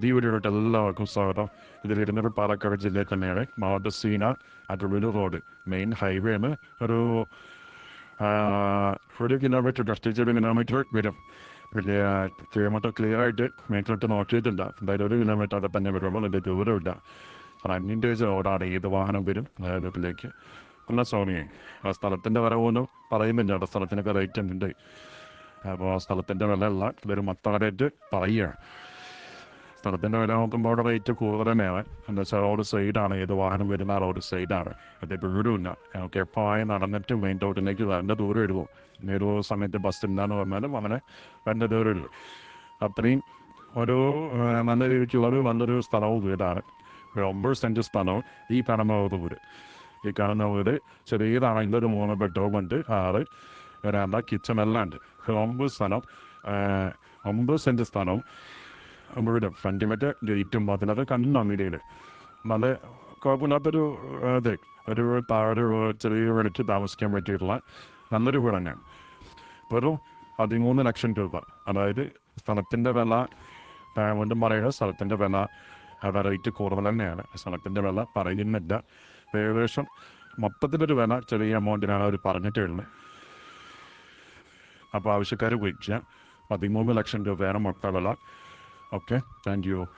പുതിയ വീഡിയോയിട്ട് എല്ലാവർക്കും സ്വാഗതം. ഇത് വരുന്നത് പാലക്കാട് ജില്ലയിൽ തന്നെയാണ് മാവട്ടസീന അടൂര് റോഡ് മെയിൻ ഹൈവേ ആണ്. ഒരു ഒരു കിലോമീറ്റർ ജസ്റ്റ് ഒരു കിലോമീറ്റർ വരും. വലിയ ചെയ്യുമ്പോൾ ക്ലിയർ ആയിട്ട് മേറ്റിലോട്ട് നോക്കിയിട്ടില്ല എന്തായാലും ഒരു കിലോമീറ്റർ അവിടെ തന്നെ വരുമ്പോൾ വലിയ ദൂരമില്ല. റണ്ണിന്റെ റോഡാണ് ഏത് വാഹനം വരും? ഇതിലേക്ക്. നല്ല സോണിയെ ആ സ്ഥലത്തിന്റെ വരവൊന്നും പറയുന്നില്ല. അവിടെ സ്ഥലത്തിനൊക്കെ റേറ്റ് ഉണ്ട്. അപ്പോൾ ആ സ്ഥലത്തിന്റെ വില അല്ല ഇതൊരു മൊത്തമായിട്ട് പറയുകയാണ് സ്ഥലത്തിന്റെ വില നോക്കുമ്പോൾ അവിടെ റേറ്റ് കൂടുതലേ തന്നെയാണ്. എന്താ വെച്ചാൽ റോഡ് സൈഡാണ് ഏത് വാഹനം വരുന്ന റോഡ് സൈഡാണ് അത് ദൂരമില്ല നമുക്ക് എപ്പോഴായി നടന്നിട്ട് മെയിൻ റോഡിലേക്ക് വരേണ്ട ദൂരം ഇനി ഒരു സമയത്ത് ബസ് ഇല്ലാന്ന് പറഞ്ഞാലും അങ്ങനെ വരേണ്ട ദൂരം ഇടും അത്രയും ഒരു നല്ല രീതിക്കുള്ള നല്ലൊരു സ്ഥലവും വീടാണ്. ഒരു ഒമ്പത് സെന്റ് സ്ഥലവും ഈ കാണുന്ന വീട്. ഈ കാണുന്ന വീട് ചെറിയതാണെങ്കിൽ ഒരു മൂന്ന് ബെഡ്റൂം ഉണ്ട് ആറ് ഒരാളുടെ കിച്ചൺ എല്ലാം ഉണ്ട്. ഒമ്പത് സ്ഥലം ഒമ്പത് സെന്റ് സ്ഥലവും വീട് ഫ്രണ്ടിമറ്റ് ഗേറ്റും അതിനകത്ത് കണ്ണാണ് വീടിൽ നല്ല കുഴപ്പമില്ലാത്തൊരു അതെ ഒരു താഴെ ചെറിയ വിളിച്ച് താമസിക്കാൻ പറ്റിയിട്ടുള്ള നല്ലൊരു വീട് തന്നെയാണ്. വെറും പതിമൂന്ന് ലക്ഷം രൂപ. അതായത് സ്ഥലത്തിന്റെ വില വീണ്ടും പറയുക സ്ഥലത്തിന്റെ വില റേറ്റ് കൂടുതൽ തന്നെയാണ്. സ്ഥലത്തിന്റെ വില പറയുന്നില്ല. ഏകദേശം മൊത്തത്തിലൊരു വില ചെറിയ എമൗണ്ടിനാണ് അവർ പറഞ്ഞിട്ട് വരുന്നത് അപ്പോൾ ആവശ്യക്കാർ വിളിക്കുക പതിമൂന്ന് ലക്ഷം രൂപയാണ് മൊത്ത വില. Okay. Thank you.